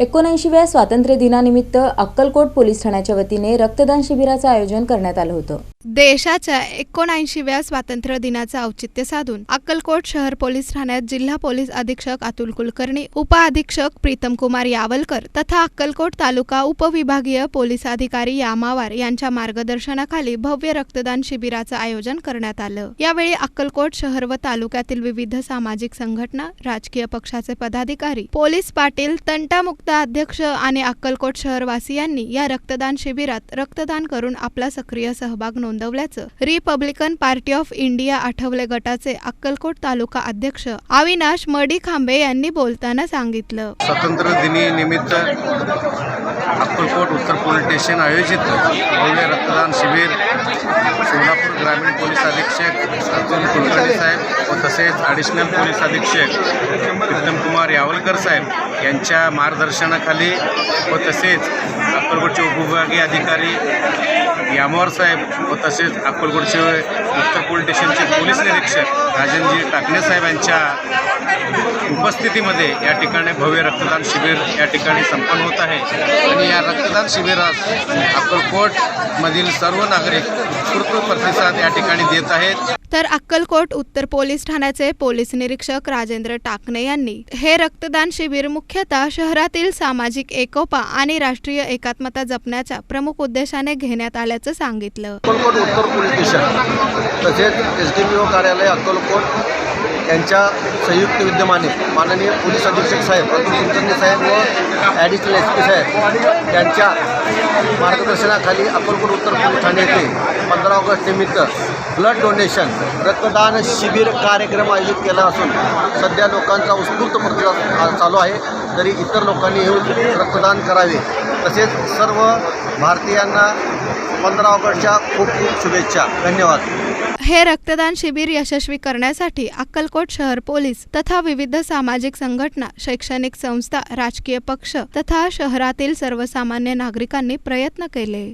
एकोणऐंशीव्या स्वातंत्र्य दिनानिमित्त अक्कलकोट पोलीस ठाण्याच्या वतीने रक्तदान शिबिराचं आयोजन करण्यात आलं होतं. देशाच्या एकोणऐंशीव्या स्वातंत्र्य दिनाचं औचित्य साधून अक्कलकोट शहर पोलीस ठाण्यात जिल्हा पोलीस अधीक्षक अतुल कुलकर्णी उपअधीक्षक प्रीतम कुमार यावलकर तथा अक्कलकोट तालुका उपविभागीय पोलीस अधिकारी यामावार यांच्या मार्गदर्शनाखाली भव्य रक्तदान शिबिराचं आयोजन करण्यात आलं. यावेळी अक्कलकोट शहर व तालुक्यातील विविध सामाजिक संघटना राजकीय पक्षाचे पदाधिकारी पोलीस पाटील तंटामुक्त अध्यक्ष आणि अक्कलकोट शहरवासियांनी या रक्तदान शिबिरात रक्तदान करून आपला सक्रिय सहभाग नोंदवल्याचं Republican Party of India Athawale गटाचे अक्कलकोट तालुका अध्यक्ष अविनाश मडी खांबे यांनी बोलताना सांगितलं. स्वातंत्र्य दिनी निमित्त अक्कलकोट उत्तर पोलीस स्टेशन आयोजित भव्य रक्तदान शिबिर सोलापूर ग्रामीण पोलीस अधीक्षक अतुल कुलकर्णी साहेब व तसेच ॲडिशनल पोलीस अधीक्षक प्रीतमकुमार यावलकर साहेब यांच्या मार्गदर्शनाखाली व तसेच अक्कलकोटचे उपविभागीय अधिकारी यामोर साहेब व तसेच अक्कलकोटचे उत्तर पोलीस स्टेशनचे पोलीस निरीक्षक राजनजी टाकणे साहेब यांच्या उपस्थितीमध्ये या ठिकाणी भव्य रक्तदान शिबिर या ठिकाणी संपन्न होत आहे. आणि या रक्तदान शिबिरास अक्कलकोटमधील सर्व नागरिक उत्स्फूर्त प्रतिसाद या ठिकाणी देत आहेत. तर अक्कलकोट उत्तर पोलीस ठाण्याचे पोलीस निरीक्षक राजेंद्र टाकणे यांनी हे रक्तदान शिबिर मुख्यतः शहरातील सामाजिक एकोपा आणि राष्ट्रीय एकात्मता जपण्याच्या प्रमुख उद्देशाने घेण्यात आल्याचं सांगितलं. अक्कलकोट उत्तर पोलीस स्टेशन तसेच एस डी पी ओ कार्यालय अक्कलकोट यांच्या संयुक्त विद्यमाने माननीय पोलीस अधीक्षक साहेब अतुल कुलकर्णी साहेब व ॲडिशनल एस पी साहेब यांच्या मार्गदर्शनाखाली अकोलकोट उत्तर पोलीस ठाणे येथे पंधरा ऑगस्ट निमित्त ब्लड डोनेशन रक्तदान शिबिर कार्यक्रम आयोजित केला असून सध्या लोकांचा उत्स्फूर्त प्रतिसाद चालू आहे. तरी इतर लोकांनी येऊन रक्तदान करावे. तसेच सर्व भारतीयांना पंधरा ऑगस्टच्या खूप खूप शुभेच्छा. धन्यवाद. हे रक्तदान शिबिर यशस्वी करण्यासाठी अक्कलकोट शहर पोलीस तथा विविध सामाजिक संघटना शैक्षणिक संस्था राजकीय पक्ष तथा शहरातील सर्वसामान्य नागरिकांनी प्रयत्न केले.